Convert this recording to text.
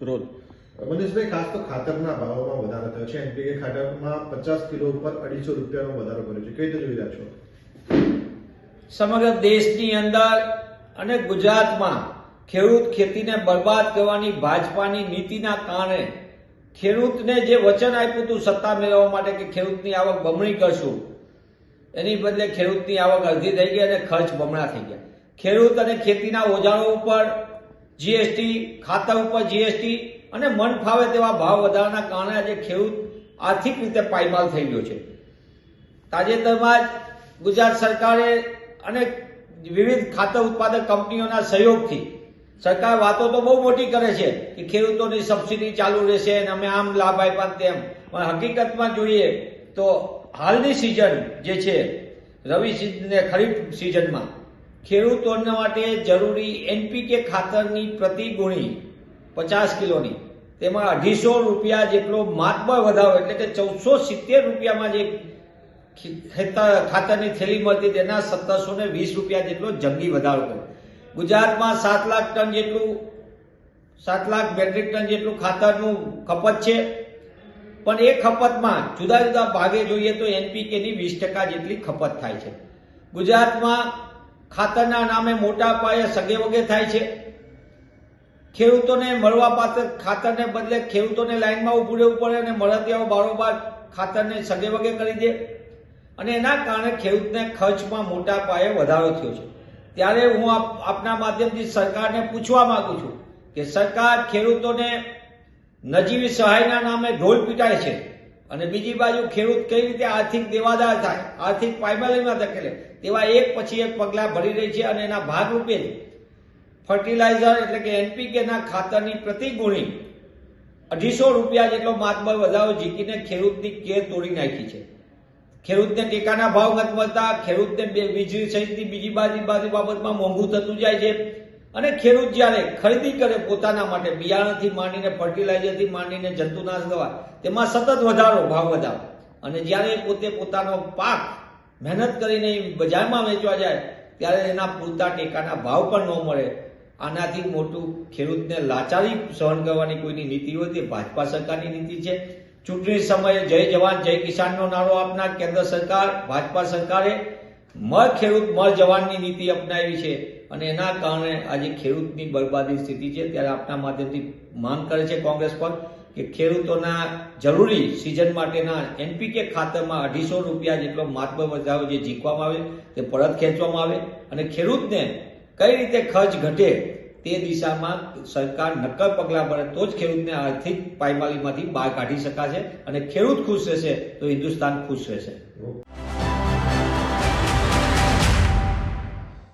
રોજ. મનીષભાઈ ખાસ તો ખાતરના ભાવોમાં વધારો થયો છે. એનપીકે ખાતરમાં પચાસ કિલો ઉપર અઢીસો રૂપિયાનો વધારો કર્યો છે. કઈ રીતે જોઈ રહ્યા છો? સમગ્ર દેશની અંદર અને ગુજરાતમાં ખેડૂત ખેતીને બરબાદ કરવાની ભાજપાની નીતિના કારણે ખેડૂતને જે વચન આપ્યું હતું સત્તા મેળવવા માટે કે ખેડૂતની આવક બમણી કરશું એની બદલે ખેડૂતની આવક અડધી થઈ ગઈ અને ખર્ચ બમણા થઈ ગયા. ખેડૂત અને ખેતીના ઓજારો ઉપર જીએસટી ખાતા ઉપર જીએસટી અને મન ફાવે તેવા ભાવ વધારાના કારણે આજે ખેડૂત આર્થિક રીતે પાયમાલ થઈ ગયો છે. તાજેતરમાં જ ગુજરાત સરકારે અને વિવિધ ખાતર ઉત્પાદક કંપનીઓના સહયોગથી સરકાર વાતો તો બહુ મોટી કરે છે કે ખેડૂતોની સબસિડી ચાલુ રહેશે અને અમે આમ લાભ આપ્યા તેમ. પણ હકીકતમાં જોઈએ તો હાલની સિઝન જે છે, રવિ સિઝન ખરીફ સિઝનમાં ખેડૂતોના માટે જરૂરી એનપીકે ખાતરની પ્રતિ ગુણી પચાસ કિલોની, તેમાં અઢીસો રૂપિયા જેટલો માતબળ વધારો, એટલે કે ચૌદસો સિત્તેર રૂપિયામાં જે ખાતરની થેલી મળતી, તેના સત્તરસો ને વીસ રૂપિયા જેટલો જંગી વધારો કર્યો ગુજરાતમાં સાત લાખ ટન જેટલું, સાત લાખ મેટ્રિક ટન જેટલું ખાતરનું ખપત છે. પણ એ ખપતમાં જુદા જુદા ભાગે જોઈએ તો એનપીકેની વીસ ટકા જેટલી ખપત થાય છે. ગુજરાતમાં ખાતરના નામે મોટા પાયે સગે વગે થાય છે. ખેડૂતોને મળવા પાત્ર ખાતરને બદલે ખેડૂતોને લાઈનમાં ઊભું રહેવું પડે અને મળતિયાઓ બારોબાર ખાતરને સગે વગે કરી દે. અને એના કારણે ખેડૂતને ખર્ચમાં મોટા પાયે વધારો થયો છે. ત્યારે હું આપ- આપના માધ્યમથી સરકારને પૂછવા માંગુ છું કે સરકાર ખેડૂતોને નજીવી સહાયના નામે ઢોલ પીટાય છે. અને બીજી બાજુ ખેડૂત કઈ રીતે આર્થિક દેવાદાર થાય, આર્થિક પાયમાલીમાં ધકેલે, તેવા એક પછી એક પગલાં ભરી રહી છે અને એના ભાગરૂપે ફર્ટિલાઇઝર એટલે કે એનપીકેના ખાતરની પ્રતિ ગુણી અઢીસો રૂપિયા જેટલો માતબર વધારો જીકીને ખેડૂતની કેર તોડી નાખી છે. ખેડૂતને ટેકાના ભાવ નથી મળતા, ખેડૂતને વીજળી સહિતની બીજી બાજુ બાજુ બાબતમાં મોંઘું થતું જાય છે. અને ખેડૂત જ્યારે ખરીદી કરે પોતાના માટે, બિયારણથી માંડીને ફર્ટિલાઇઝરથી માંડીને જંતુનાશ દવા, તેમાં સતત વધારો, ભાવ વધારો. અને જ્યારે પોતે પોતાનો પાક મહેનત કરીને બજારમાં વેચવા જાય, ત્યારે એના પૂરતા ટેકાના ભાવ પણ ન મળે. આનાથી મોટું ખેડૂતને લાચારી સહન કરવાની કોઈની નીતિ હોય તે ભાજપા સરકારની નીતિ છે. ચૂંટણી સમયે જય જવાન, જય કિસાનનો નારો આપનાર કેન્દ્ર સરકાર, ભાજપા સરકારે મર ખેડૂત મર જવાનની નીતિ અપનાવી છે અને એના કારણે આજે ખેડૂતની બરબાદી સ્થિતિ છે. ત્યારે આપના માધ્યમથી માંગ કરે છે કોંગ્રેસ પર કે ખેડૂતોના જરૂરી સિઝન માટેના એનપીકે ખાતરમાં અઢીસો રૂપિયા જેટલો માતબર વધારો જે જીકવામાં આવે તે પરત ખેંચવામાં આવે અને ખેડૂતને કઈ રીતે ખર્ચ ઘટે તે દિશામાં સરકાર નક્કર પગલાં ભરે તો જ ખેડૂતને આર્થિક પાયમાલીમાંથી બહાર કાઢી શકાશે અને ખેડૂત ખુશ રહેશે તો હિન્દુસ્તાન ખુશ રહેશે.